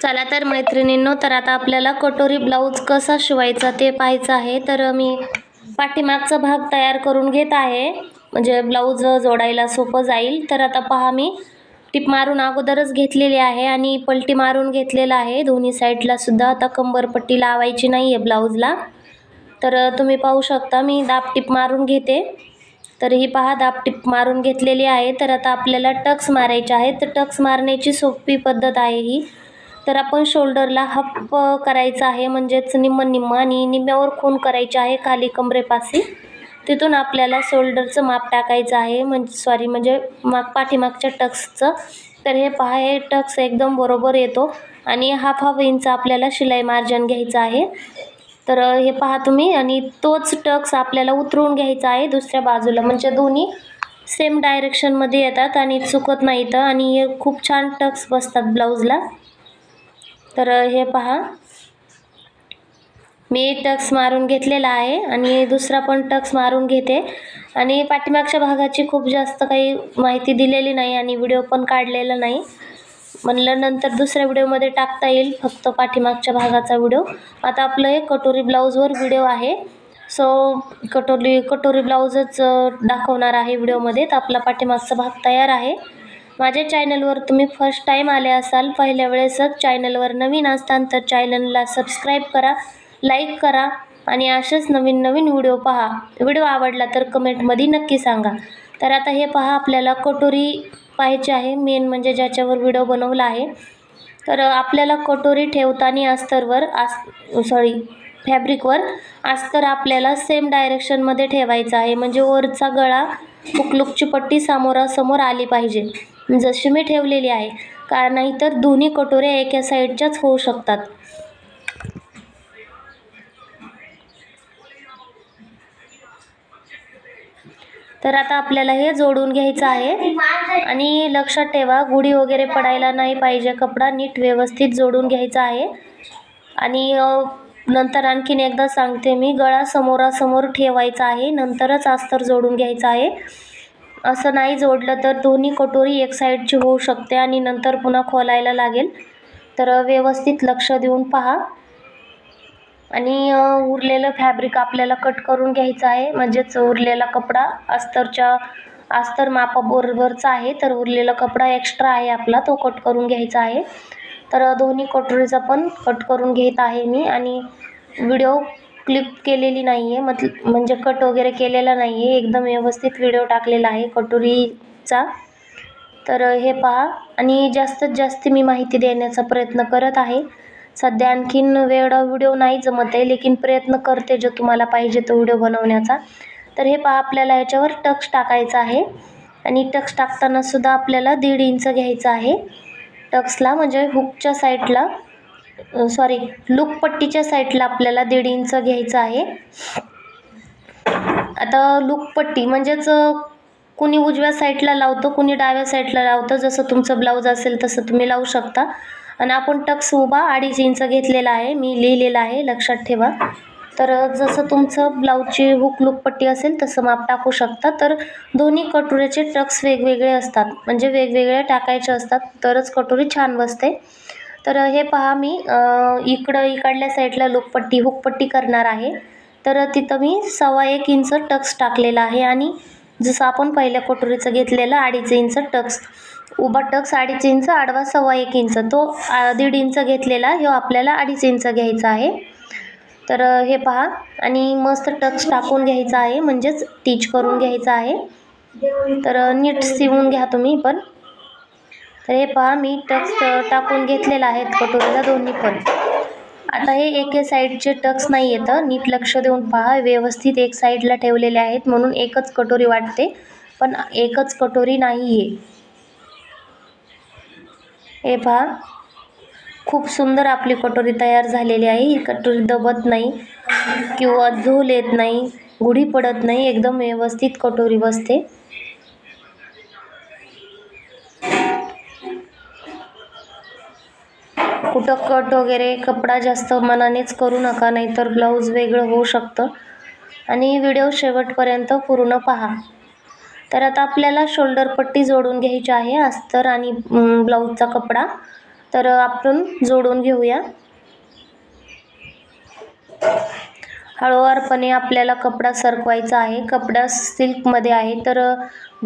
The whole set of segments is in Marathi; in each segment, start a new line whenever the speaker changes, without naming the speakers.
चला तर मैत्रिणींनो तर आता आपल्याला कटोरी ब्लाऊज कसा शिवायचा ते पाहायचं आहे. तर मी पाठीमागचा भाग तयार करून घेत आहे. म्हणजे ब्लाऊज जोडायला सोपं जाईल. तर आता पहा मी टिप मारून अगोदरच घेतलेली आहे आणि पलटी मारून घेतलेला आहे. दोन्ही साईडला सुद्धा आता कंबरपट्टी लावायची नाही आहे ब्लाऊजला. तर तुम्ही पाहू शकता मी दाब टिप मारून घेते. तर ही पहा दाब टिप मारून घेतलेली आहे. तर आता आपल्याला टक्स मारायचे आहे तर टक्स मारण्याची सोपी पद्धत आहे ही. तर आपण शोल्डरला हप करायचं आहे. म्हणजेच निम्म निम्म आणि निम्म्यावर खून करायचे आहे खाली कमरेपाशी. तिथून आपल्याला शोल्डरचं माप टाकायचं आहे. म्हणजे सॉरी म्हणजे माग पाठीमागच्या टक्सचं. तर हे पहा हे टक्स एकदम बरोबर येतो. आणि हाफ हाफ इंच आपल्याला शिलाई मार्जन घ्यायचं आहे. तर हे पहा तुम्ही. आणि तोच टक्स आपल्याला उतरवून घ्यायचा आहे दुसऱ्या बाजूला. म्हणजे दोन्ही सेम डायरेक्शनमध्ये येतात आणि चुकत नाहीत आणि हे खूप छान टक्स बसतात ब्लाऊजला तर हे पहा. मी टक्स मारून घेतलेला आहे आणि दुसरा पण टक्स मारून घेते. आणि पाठीमागच्या भागाची खूप जास्त काही माहिती दिलेली नाही आणि व्हिडिओ पण काढलेला नाही. म्हणलं नंतर दुसऱ्या व्हिडिओमध्ये टाकता येईल फक्त पाठीमागच्या भागाचा व्हिडिओ. आता आपलं हे कटोरी ब्लाऊजवर व्हिडिओ आहे. सो कटोरी कटोरी ब्लाऊजच दाखवणार आहे व्हिडिओमध्ये. तर आपला पाठीमागचा भाग तयार आहे. माझ्या चॅनलवर तुम्ही फर्स्ट टाईम आले असाल पहिल्या वेळेसच चॅनलवर नवीन असताल तर चॅनलला सबस्क्राईब करा लाईक करा आणि असेच नवीन नवीन व्हिडिओ पहा. व्हिडिओ आवडला तर कमेंटमध्ये नक्की सांगा. तर आता हे पहा आपल्याला कटोरी पाहायची आहे. मेन म्हणजे ज्याच्यावर व्हिडिओ बनवला आहे. तर आपल्याला कटोरी ठेवताना अस्तरवर आस सॉरी फॅब्रिकवर अस्तर आपल्याला सेम डायरेक्शनमध्ये ठेवायचं आहे. म्हणजे वरचा गळा हुकलुकची पट्टी समोरासमोर आली पाहिजे. जशी मी ठेवलेली आहे. का नाहीतर दोन्ही कटोऱ्या एका साईडच्याच होऊ शकतात. तर आता आपल्याला हे जोडून घ्यायचं आहे. आणि लक्षात ठेवा गुढी वगैरे पडायला नाही पाहिजे. कपडा नीट व्यवस्थित जोडून घ्यायचा आहे. आणि नंतर आणखीन एकदा सांगते मी गळा समोरासमोर ठेवायचा आहे. नंतरच अस्तर जोडून घ्यायचं आहे. असं नाही जोडलं तर दोन्ही कटोरी एक साईडची होऊ शकते आणि नंतर पुन्हा खोलायला लागेल. तर व्यवस्थित लक्ष देऊन पहा. आणि उरलेलं फॅब्रिक आपल्याला कट करून घ्यायचं आहे. म्हणजेच उरलेला कपडा अस्तरच्या अस्तर मापाबरोबरचा आहे. तर उरलेला कपडा एक्स्ट्रा आहे आपला. तो कट करून घ्यायचा आहे. तर दोन्ही कटोरीचा पण कट करून घेत आहे मी. आणि व्हिडिओ क्लिप केलेली नाही आहे मतल म्हणजे कट वगैरे केलेला नाही आहे एकदम व्यवस्थित व्हिडिओ टाकलेला आहे कटोरीचा. तर हे पहा. आणि जास्तीत जास्त मी माहिती देण्याचा प्रयत्न करत आहे. सध्या आणखीन वेळा व्हिडिओ नाही जमत आहे लेकिन प्रयत्न करते जो तुम्हाला पाहिजे तो व्हिडिओ बनवण्याचा. तर हे पहा. आपल्याला याच्यावर टक्स टाकायचा आहे. आणि टक्स टाकतानासुद्धा आपल्याला दीड इंच घ्यायचं आहे. टक्सला म्हणजे हुकच्या साईडला सॉरी लूकपट्टीच्या साईडला आपल्याला दीड इंच घ्यायचं आहे. आता लूकपट्टी म्हणजेच कुणी उजव्या साईडला लावतो कुणी डाव्या साईडला लावतं. जसं तुमचं ब्लाऊज असेल तसं तुम्ही लावू शकता. आणि आपण टक्स उभा अडीच इंच घेतलेला आहे. मी लिहिलेलं आहे लक्षात ठेवा. तर जसं तुमचं ब्लाऊजची हुक लुकपट्टी असेल तसं माप टाकू शकता. तर दोन्ही कटोऱ्याचे टक्स वेगवेगळे असतात. म्हणजे वेगवेगळे टाकायचे असतात. तरच कटोरी छान बसते. तर हे पहा मी इकडं इकडल्या साईडला लुकपट्टी हुकपट्टी करणार आहे. तर तिथं मी सव्वा एक इंच टक्स टाकलेला आहे आणि जसं आपण पहिल्या कटोरीचं घेतलेलं अडीच इंच टक्स उभा टक्स अडीच इंच आडवा सव्वा एक इंच तो दीड इंच घेतलेला हे आपल्याला अडीच इंच घ्यायचा आहे. तर हे पहा आणि मस्त टक्स टाकून घ्यायचा आहे म्हणजेच टीच करून घ्यायचं आहे. तर नीट शिवून घ्या तुम्ही पण. तर हे पहा मी टक्स टाकून घेतलेला आहे कटोरीला दोन्ही पण. आता हे एके साईडचे टक्स नाही येतं नीट लक्ष देऊन पहा व्यवस्थित एक साईडला ठेवलेले आहेत म्हणून एकच कटोरी वाटते पण एकच कटोरी नाही आहे हे पहा खूप सुंदर आपली कटोरी तयार झालेली आहे ही कटोरी दबत नाही किंवा झोल येत नाही गुढी पडत नाही एकदम व्यवस्थित कटोरी बसते. तर कट वगैरे कपडा जास्त मनानेच करू नका नाहीतर ब्लाऊज वेगळं होऊ शकतं. आणि व्हिडिओ शेवटपर्यंत पूर्ण पहा. तर आता आपल्याला शोल्डर पट्टी जोडून घ्यायची आहे अस्तर आणि ब्लाऊजचा कपडा. तर आपण जोडून घेऊया. हळूवारपणे आपल्याला कपडा सरकवायचा आहे. कपडा सिल्कमध्ये आहे तर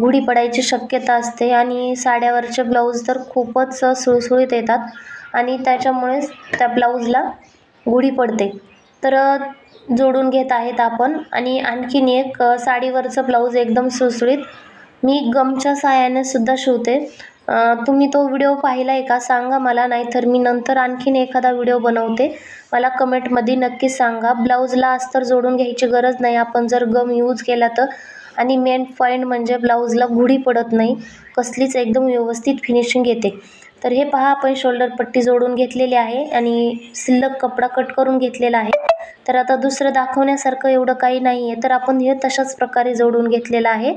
गुढी पडायची शक्यता असते आणि साड्यावरचे ब्लाऊज तर खूपच सुळसुळीत येतात आणि त्याच्यामुळेच त्या ब्लाऊजला गुढी पडते. तर जोडून घेत आहेत आपण आणि आणखीन एक साडीवरचं ब्लाऊज एकदम सुळसुळीत मी गमच्या साहाय्याने सुद्धा शिवते. तुम्ही तो व्हिडिओ पाहिला आहे का सांगा मला नाहीतर मी नंतर आणखीन एखादा व्हिडिओ बनवते. मला कमेंटमध्ये नक्की सांगा. ब्लाऊजला अस्तर जोडून घ्यायची गरज नाही. आपण जर गम यूज केला तर. आणि मेन पॉईंट म्हणजे ब्लाऊजला गुढी पडत नाही. कसलीच एकदम व्यवस्थित फिनिशिंग येते. तर हे पहा आपण शोल्डर पट्टी जोडून घेतलेली आहे आणि सिल्लक कपडा कट करून घेतलेला आहे. तर आता दुसरं दाखवण्यासारखं एवढं काही नाही आहे तर आपण हे तशाच प्रकारे जोडून घेतलेलं आहे.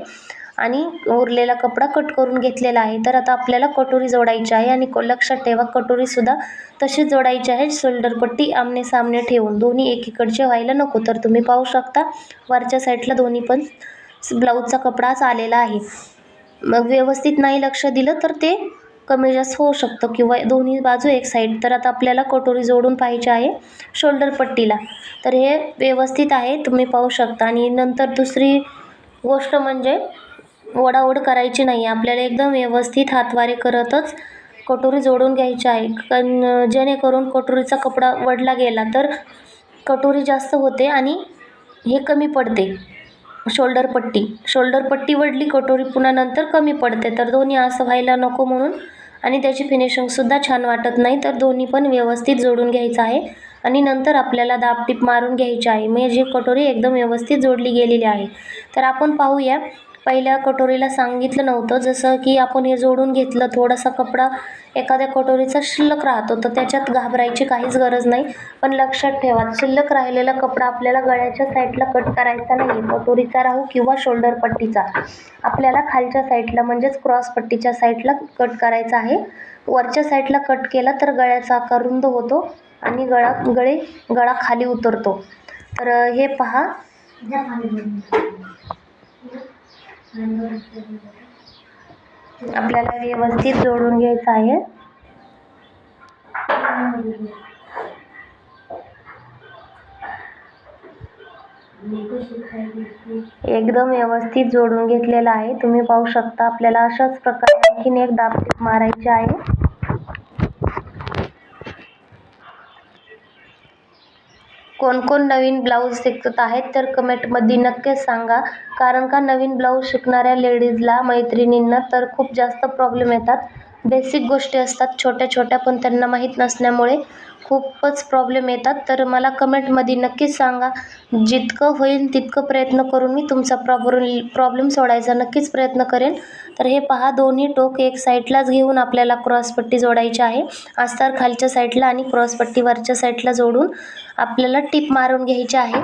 आणि उरलेला कपडा कट करून घेतलेला आहे. तर आता आपल्याला कटोरी जोडायची आहे आणि लक्षात ठेवा कटोरीसुद्धा तशीच जोडायची आहे. शोल्डरपट्टी आमने सामने ठेवून दोन्ही एकीकडचे व्हायला नको. तर तुम्ही पाहू शकता वरच्या साईडला दोन्ही पण ब्लाऊजचा कपडाच आलेला आहे. मग व्यवस्थित नाही लक्ष दिलं तर ते कमी जास्त होऊ शकतं किंवा दोन्ही बाजू एक साईड तर आता आपल्याला कटोरी जोडून पाहिजे आहे शोल्डर पट्टीला. तर हे व्यवस्थित आहे तुम्ही पाहू शकता. आणि नंतर दुसरी गोष्ट म्हणजे ओढाओढ करायची नाही. आपल्याला एकदम व्यवस्थित हातवारे करतच कटोरी जोडून घ्यायची आहे. कारण जेणेकरून कटोरीचा कपडा वडला गेला तर कटोरी जास्त होते आणि हे कमी पडते. शोल्डर पट्टी. शोल्डर पट्टी वडली कटोरी पुन्हा नंतर कमी पडते. तर दोन्ही असं व्हायला नको म्हणून आणि त्याची फिनिशिंगसुद्धा छान वाटत नाही. तर दोन्ही पण व्यवस्थित जोडून घ्यायचं आहे आणि नंतर आपल्याला दाबटीप मारून घ्यायची आहे. म्हणजे कटोरी एकदम व्यवस्थित जोडली गेलेली आहे. तर आपण पाहूया पहिल्या कटोरीला सांगितलं नव्हतं. जसं की आपण हे जोडून घेतलं थोडासा कपडा एखाद्या कटोरीचा शिल्लक राहतो तर त्याच्यात घाबरायची काहीच गरज नाही. पण लक्षात ठेवा शिल्लक राहिलेला कपडा आपल्याला गळ्याच्या साईडला कट करायचा नाही कटोरीचा राहू किंवा शोल्डर पट्टीचा. आपल्याला खालच्या साईडला म्हणजेच क्रॉस पट्टीच्या साईडला कट करायचा आहे. वरच्या साईडला कट केला तर गळ्याचा आकार रुंद होतो आणि गळा गळे गळा खाली उतरतो. तर हे पहा. आपल्याला व्यवस्थित जोडून घ्यायचं आहे. एकदम व्यवस्थित जोडून घेतलेला आहे. तुम्ही पाहू शकता आपल्याला अशाच प्रकारे आणखीन एक दाब मारायची आहे. कोण कोण नवीन ब्लाऊज शिकत आहेत तर कमेंटमध्ये नक्कीच सांगा. कारण का नवीन ब्लाऊज शिकणाऱ्या लेडीजला मैत्रिणींना तर खूप जास्त प्रॉब्लेम येतात. बेसिक गोष्टी असतात छोट्या छोट्या पण त्यांना माहीत नसल्यामुळे खूपच प्रॉब्लेम येतात. तर मला कमेंटमध्ये नक्कीच सांगा जितकं होईल तितकं प्रयत्न करून मी तुमचा प्रॉब्लेम प्रॉब्लेम सोडायचा नक्कीच प्रयत्न करेन. तर हे पहा दोन्ही टोक एक साईडलाच घेऊन आपल्याला क्रॉसपट्टी जोडायची आहे. अस्तर खालच्या साईडला आणि क्रॉसपट्टी वरच्या साईडला जोडून आपल्याला टीप मारून घ्यायची आहे.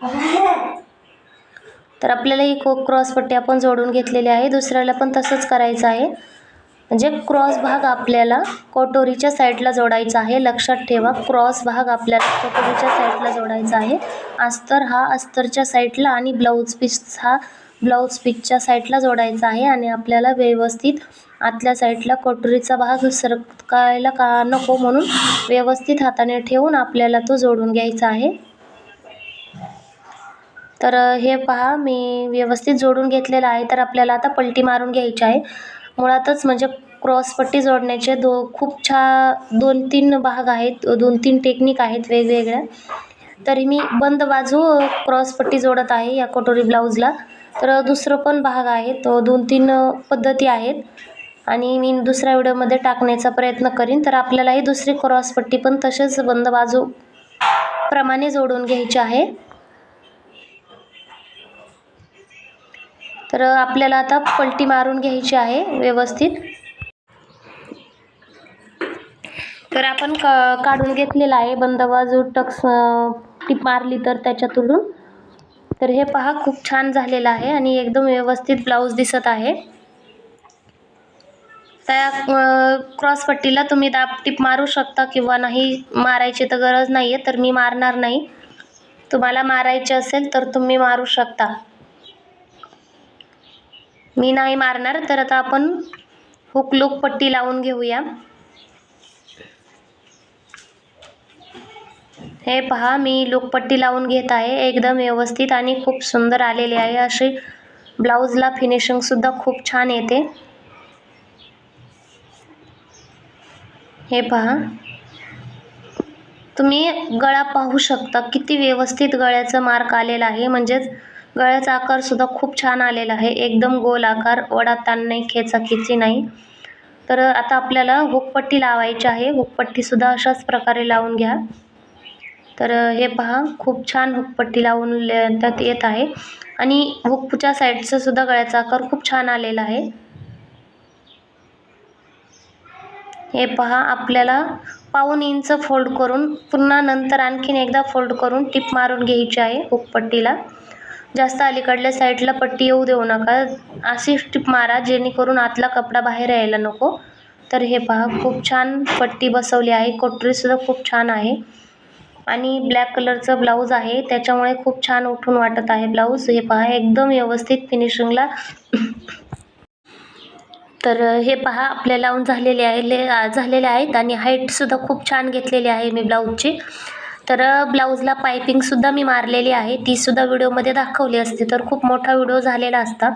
तर आपल्याला ही को क्रॉसपट्टी आपण जोडून घेतलेली आहे. दुसऱ्याला पण तसंच करायचं आहे. म्हणजे क्रॉस भाग आपल्याला कटोरीच्या साईडला जोडायचा आहे. लक्षात ठेवा क्रॉस भाग आपल्याला कटोरीच्या साईडला जोडायचा आहे. अस्तर हा अस्तरच्या साईडला आणि ब्लाऊज पीस हा ब्लाऊज पीसच्या साईडला जोडायचा आहे आणि आपल्याला व्यवस्थित आतल्या साईडला कटोरीचा भाग सरकायला का नको म्हणून व्यवस्थित हाताने ठेवून आपल्याला तो जोडून घ्यायचा आहे. तर हे पहा मी व्यवस्थित जोडून घेतलेलं आहे. तर आपल्याला आता पलटी मारून घ्यायची आहे. मुळातच म्हणजे क्रॉसपट्टी जोडण्याचे दो खूप छा दोन तीन भाग आहेत. दोन तीन टेक्निक आहेत वेगवेगळ्या. तरी मी बंद बाजू क्रॉसपट्टी जोडत आहे या कटोरी ब्लाऊजला. तर दुसरं पण भाग आहे. तो दोन तीन पद्धती आहेत. आणि मी दुसऱ्या व्हिडिओमध्ये टाकण्याचा प्रयत्न करीन. तर आपल्याला ही दुसरी क्रॉसपट्टी पण तसेच बंद बाजू प्रमाणे जोडून घ्यायची आहे. तर आपल्याला आता पलटी मारून घ्यायची आहे व्यवस्थित. तर आपण क काढून घेतलेला आहे. बंद बाजू टक्स टीप मारली तर त्याच्यातून. तर हे पहा खूप छान झालेलं आहे आणि एकदम व्यवस्थित ब्लाऊज दिसत आहे. त्या क्रॉसपट्टीला तुम्ही दाब टीप मारू शकता किंवा नाही मारायची तर गरज नाही आहे तर मी मारणार नाही. तुम्हाला मारायचे असेल तर तुम्ही मारू शकता. मी नाही मारणार तर आता आपण हुक लूक पट्टी लावून घेऊया. हे पहा मी लूकपट्टी लावून घेत आहे एकदम व्यवस्थित आणि खूप सुंदर आलेली आहे. अशी ब्लाऊजला फिनिशिंगसुद्धा खूप छान येते. हे पहा. तुम्ही गळा पाहू शकता किती व्यवस्थित गळ्याचा मार्क आलेला आहे. म्हणजेच गळ्याचा आकारसुद्धा खूप छान आलेला आहे. एकदम गोल आकार वडा ताण नाही खेचाखेची नाही. तर आता आपल्याला हुकपट्टी लावायची आहे. हुकपट्टीसुद्धा अशाच प्रकारे लावून घ्या. तर हे पहा खूप छान हुकपट्टी लावून त्यात येत आहे. आणि हुकच्या साईडचा सुद्धा गळ्याचा आकार खूप छान आलेला आहे. हे पहा आपल्याला पाऊन इंच फोल्ड करून पुन्हा नंतर आणखीन एकदा फोल्ड करून टिप मारून घ्यायची आहे हुकपट्टीला. जास्त अलीकडल्या साईडला पट्टी येऊ देऊ नका. अशी टिप मारा जेणेकरून आतला कपडा बाहेर यायला नको. तर हे पहा खूप छान पट्टी बसवली आहे. कोटरीसुद्धा खूप छान आहे. आणि ब्लॅक कलरचं ब्लाऊज आहे. त्याच्यामुळे खूप छान उठून वाटत आहे ब्लाऊज. हे पहा एकदम व्यवस्थित फिनिशिंगला. तर हे पहा आपल्याला लावून झालेले आहे ले झालेले आहेत. आणि हाईटसुद्धा खूप छान घेतलेली आहे मी ब्लाऊजची. तर ब्लाऊजला पायपिंगसुद्धा मी मारलेली आहे. तीसुद्धा व्हिडिओमध्ये दाखवली असते. तर खूप मोठा व्हिडिओ झालेला असता.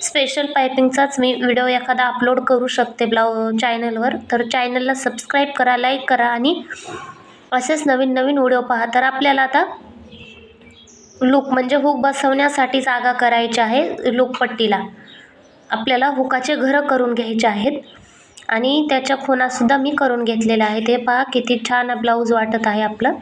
स्पेशल पायपिंगचाच मी व्हिडिओ एखादा अपलोड करू शकते ब्लाऊ चॅनलवर. तर चॅनलला सबस्क्राईब करा लाईक करा आणि असेच नवीन नवीन व्हिडिओ पहा. तर आपल्याला आता लूक म्हणजे हुक बसवण्यासाठी जागा करायची आहे लूकपट्टीला. आपल्याला हुकाचे घरं करून घ्यायचे आहेत आणि त्याच्या खुणासुद्धा मी करून घेतलेल्या आहेत हे पहा किती छान ब्लाऊज वाटत आहे आपलं.